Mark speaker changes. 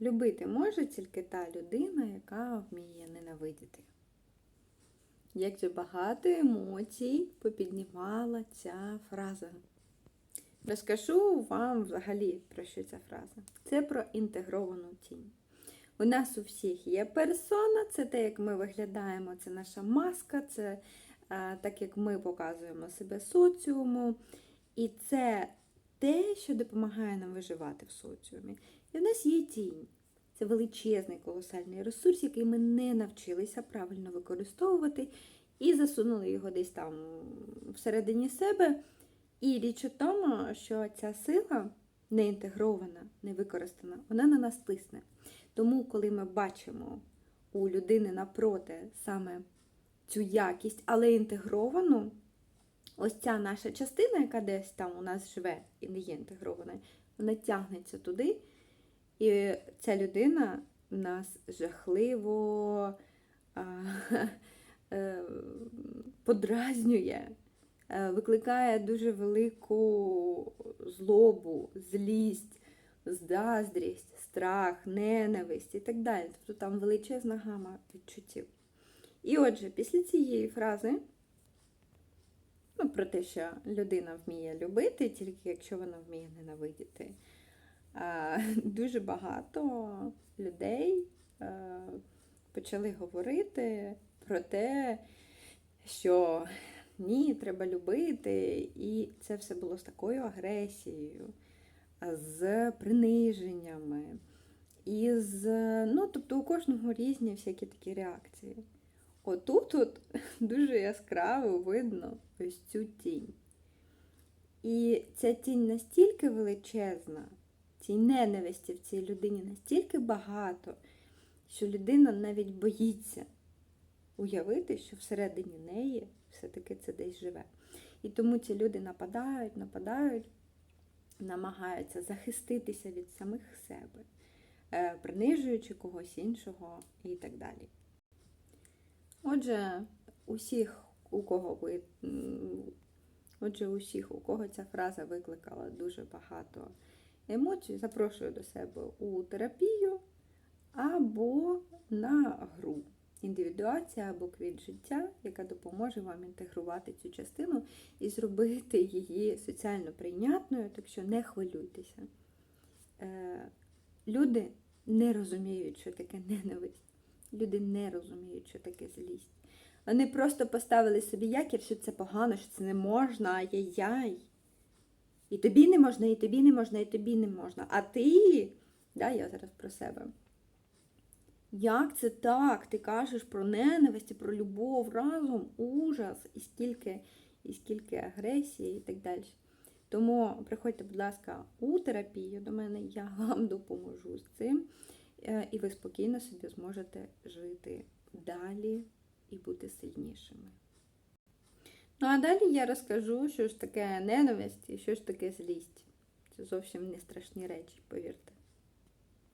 Speaker 1: Любити може тільки та людина, яка вміє ненавидіти. Як же багато емоцій попіднімала ця фраза. Розкажу вам взагалі про що ця фраза. Це про інтегровану тінь. У нас у всіх є персона, це те, як ми виглядаємо, це наша маска, це е, так, як ми показуємо себе соціуму. І це те, що допомагає нам виживати в соціумі. І в нас є тінь. Це величезний колосальний ресурс, який ми не навчилися правильно використовувати і засунули його десь там всередині себе. І річ у тому, що ця сила не інтегрована, не використана, вона на нас тисне. Тому, коли ми бачимо у людини напроти саме цю якість, але інтегровану, ось ця наша частина, яка десь там у нас живе і не є інтегрована, вона тягнеться туди. І ця людина нас жахливо а, е, подразнює, е, викликає дуже велику злобу, злість, заздрість, страх, ненависть і так далі. Тобто там величезна гама відчуттів. І отже, після цієї фрази, ну, про те, що людина вміє любити, тільки якщо вона вміє ненавидіти, дуже багато людей е, почали говорити про те, що ні, треба любити, і це все було з такою агресією, з приниженнями. І ну, тобто у кожного різні всякі такі реакції. Отут от дуже яскраво видно ось цю тінь. І ця тінь настільки величезна, цій ненависті в цій людині настільки багато, що людина навіть боїться уявити, що всередині неї все-таки це десь живе. І тому ці люди нападають, нападають, намагаються захиститися від самих себе, е, принижуючи когось іншого і так далі. Отже, усіх, у кого ви. Отже, усіх, у кого ця фраза викликала дуже багато емоцій, запрошую до себе у терапію або на гру. Індивідуація або квіт життя, яка допоможе вам інтегрувати цю частину і зробити її соціально прийнятною, так що не хвилюйтеся. Е, Люди не розуміють, що таке ненависть. Люди не розуміють, що таке злість. Вони просто поставили собі якір, що це погано, що це не можна, ай-яй-яй. І тобі не можна, і тобі не можна, і тобі не можна. А ти, да, я зараз про себе. Як це так? Ти кажеш про ненависть, про любов разом, ужас, і скільки, і скільки агресії і так далі. Тому приходьте, будь ласка, у терапію до мене, я вам допоможу з цим. Е, І ви спокійно собі зможете жити далі і бути сильнішими. Ну, а далі я розкажу, що ж таке ненависть і що ж таке злість. Це зовсім не страшні речі, повірте.